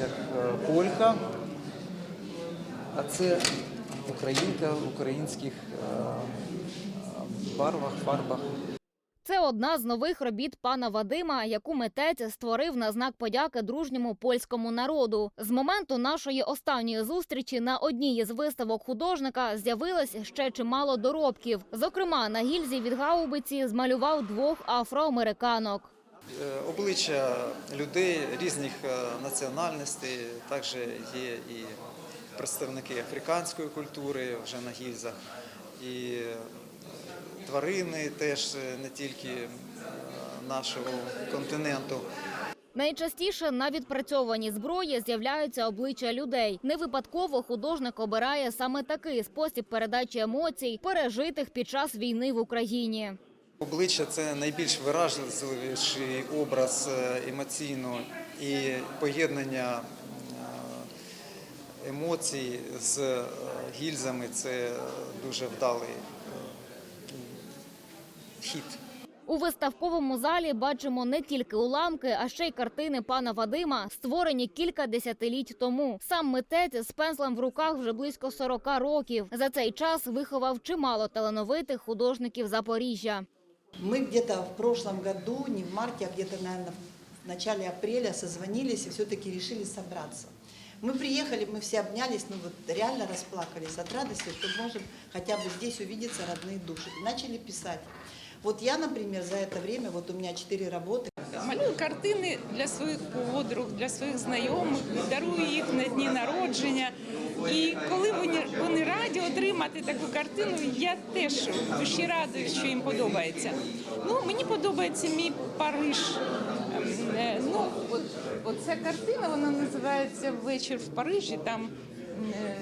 як е, полька, а це українка в українських е, барвах, фарбах. Це одна з нових робіт пана Вадима, яку митець створив на знак подяки дружньому польському народу. З моменту нашої останньої зустрічі на одній із виставок художника з'явилось ще чимало доробків. Зокрема, на гільзі від гаубиці змалював двох афроамериканок. Е, Обличчя людей різних е, національностей, також є і представники африканської культури вже на гільзах, і е, тварини теж не тільки нашого континенту. Найчастіше на відпрацьованій зброї з'являються обличчя людей. Не випадково художник обирає саме такий спосіб передачі емоцій, пережитих під час війни в Україні. Обличчя це найбільш виражливіший образ е, емоційно і поєднання е, емоцій з е, гільзами це дуже вдалий хід. У виставковому залі бачимо не тільки уламки, а ще й картини пана Вадима, створені кілька десятиліть тому. Сам митець з пензлем в руках вже близько 40 років. За цей час виховав чимало талановитих художників Запоріжжя. Мы где-то в прошлом году, не в марте, а где-то, наверное, в начале апреля созвонились и все-таки решили собраться. Мы приехали, мы все обнялись, ну вот реально расплакались от радости, что можем хотя бы здесь увидеться родные души. Начали писать. Вот я, например, за это время, вот у меня четыре работы, Малюю картини для своїх подруг, для своїх знайомих, дарую їх на дні народження. І коли вони, вони раді отримати таку картину, я теж душі радуюсь, що їм подобається. Ну, мені подобається мій Париж. Ем, е, Ну, от картина вона називається Вечір в Парижі. Там е,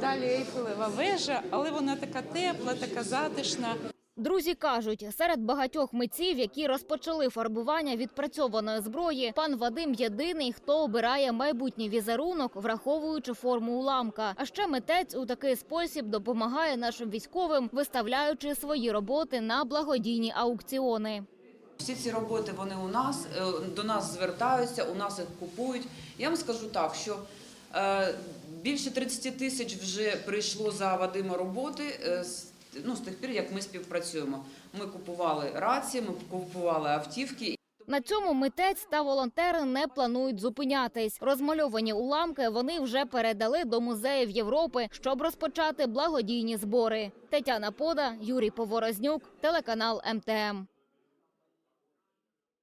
далі Ейфелева вежа, але вона така тепла, така затишна. Друзі кажуть, серед багатьох митців, які розпочали фарбування відпрацьованої зброї, пан Вадим єдиний, хто обирає майбутній візерунок, враховуючи форму уламка. А ще митець у такий спосіб допомагає нашим військовим, виставляючи свої роботи на благодійні аукціони. Всі ці роботи вони у нас е, до нас звертаються, у нас їх купують. Я вам скажу так, що е, більше 30 тисяч вже прийшло за Вадима роботи. Ну, з тих пір, як ми співпрацюємо. Ми купували рації, ми купували автівки. На цьому митець та волонтери не планують зупинятись. Розмальовані уламки вони вже передали до музеїв Європи, щоб розпочати благодійні збори. Тетяна Пода, Юрій Поворознюк, телеканал МТМ.